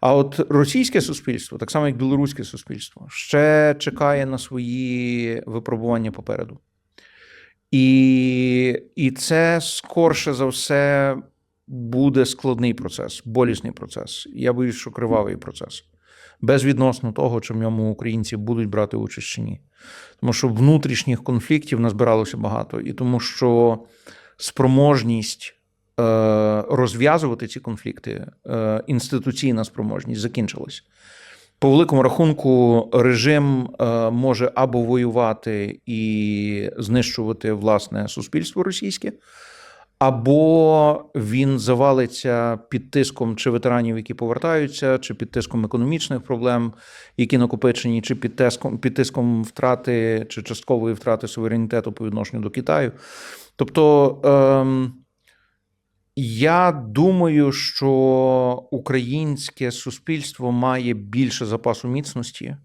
А от російське суспільство, так само як білоруське суспільство, ще чекає на свої випробування попереду. І, і це скорше за все буде складний процес, болісний процес. Я боюсь, що кривавий процес. Безвідносно того, чи в ньому українці будуть брати участь чи ні. Тому що внутрішніх конфліктів назбиралося багато, і тому що спроможність розв'язувати ці конфлікти, е, інституційна спроможність закінчилась. По великому рахунку, режим е, може або воювати і знищувати власне суспільство російське, або він завалиться під тиском чи ветеранів, які повертаються, чи під тиском економічних проблем, які накопичені, чи під тиском, під тиском втрати чи часткової втрати суверенітету по відношенню до Китаю. Тобто. Ем, я думаю, що українське суспільство має більше запасу міцності